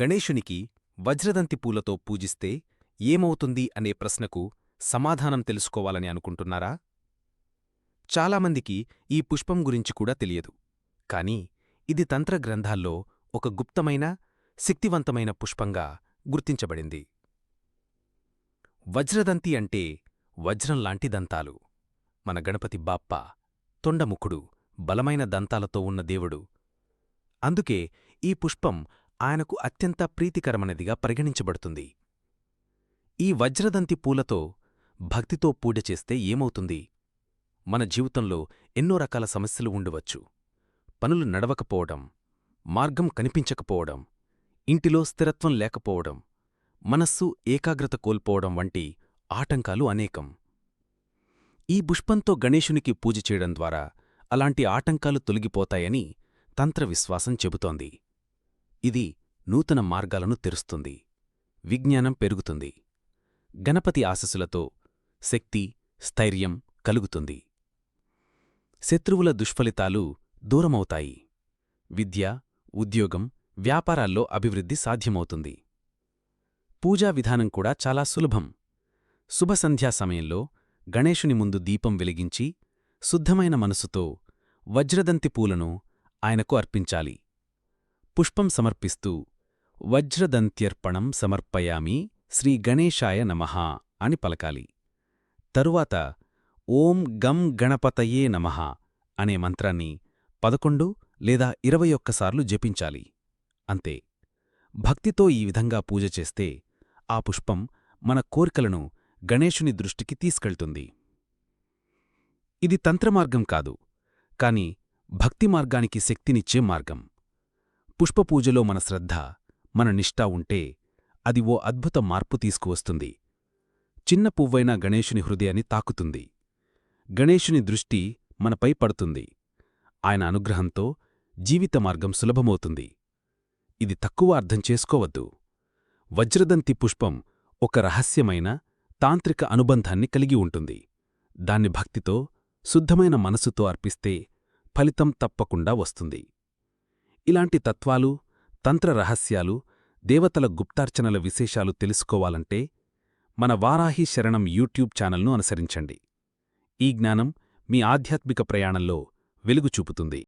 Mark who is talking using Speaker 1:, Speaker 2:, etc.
Speaker 1: గణేశునికి వజ్రదంతి పూలతో పూజిస్తే ఏమవుతుంది అనే ప్రశ్నకు సమాధానం తెలుసుకోవాలని అనుకుంటున్నారా? చాలామందికి ఈ పుష్పం గురించి కూడా తెలియదు. కాని ఇది తంత్రగ్రంథాల్లో ఒక గుప్తమైన శక్తివంతమైన పుష్పంగా గుర్తించబడింది. వజ్రదంతి అంటే వజ్రంలాంటి దంతాలు. మన గణపతి బాప్ప తొండముఖుడు బలమైన దంతాలతో ఉన్న దేవుడు. అందుకే ఈ పుష్పం ఆయనకు అత్యంత ప్రీతికరమైనదిగా పరిగణించబడుతుంది. ఈ వజ్రదంతి పూలతో భక్తితో పూజ చేస్తే ఏమవుతుంది? మన జీవితంలో ఎన్నో రకాల సమస్యలు ఉండవచ్చు. పనులు నడవకపోవడం మార్గం కనిపించకపోవడం ఇంటిలో స్థిరత్వం లేకపోవడం మనస్సు ఏకాగ్రత కోల్పోవడం వంటి ఆటంకాలు అనేకం. ఈ పుష్పంతో గణేశునికి పూజ చేయడం ద్వారా అలాంటి ఆటంకాలు తొలగిపోతాయని తంత్రవిశ్వాసం చెబుతోంది. ఇది నూతన మార్గాలను తెరుస్తుంది. విజ్ఞానం పెరుగుతుంది. గణపతి ఆశస్సులతో శక్తి స్థైర్యం కలుగుతుంది. శత్రువుల దుష్ఫలితాలు దూరమవుతాయి. విద్య ఉద్యోగం వ్యాపారాల్లో అభివృద్ధి సాధ్యమవుతుంది. పూజా విధానం కూడా చాలా సులభం. శుభసంధ్యా సమయంలో గణేశుని ముందు దీపం వెలిగించి శుద్ధమైన మనసుతో వజ్రదంతి పూలను ఆయనకు అర్పించాలి. పుష్పం సమర్పిస్తూ వజ్రదంత్యర్పణం సమర్పయామి శ్రీ గణేశాయ నమః అని పలకాలి. తరువాత ఓం గం గణపతయే నమః అనే మంత్రాన్ని పదకొండు లేదా ఇరవై ఒక్కసార్లు జపించాలి. అంతే. భక్తితో ఈ విధంగా పూజ చేస్తే ఆ పుష్పం మన కోరికలను గణేశుని దృష్టికి తీసుకెళ్తుంది. ఇది తంత్రమార్గం కాదు కాని భక్తి మార్గానికి శక్తినిచ్చే మార్గం. పుష్పపూజలో మన శ్రద్ధ మన నిష్ఠా ఉంటే అది ఓ అద్భుత మార్పు తీసుకువస్తుంది. చిన్న పువ్వైన గణేశుని హృదయాన్ని తాకుతుంది. గణేశుని దృష్టి మనపై పడుతుంది. ఆయన అనుగ్రహంతో జీవిత మార్గం సులభమవుతుంది. ఇది తక్కువ అర్థం చేసుకోవద్దు. వజ్రదంతి పుష్పం ఒక రహస్యమైన తాంత్రిక అనుబంధాన్ని కలిగి ఉంటుంది. దాన్ని భక్తితో శుద్ధమైన మనసుతో అర్పిస్తే ఫలితం తప్పకుండా వస్తుంది. ఇలాంటి తత్వాలు తంత్ర రహస్యాలు దేవతల గుప్తార్చనల విశేషాలు తెలుసుకోవాలంటే మన వారాహి శరణం యూట్యూబ్ ఛానల్ను అనుసరించండి. ఈ జ్ఞానం మీ ఆధ్యాత్మిక ప్రయాణంలో వెలుగు చూపుతుంది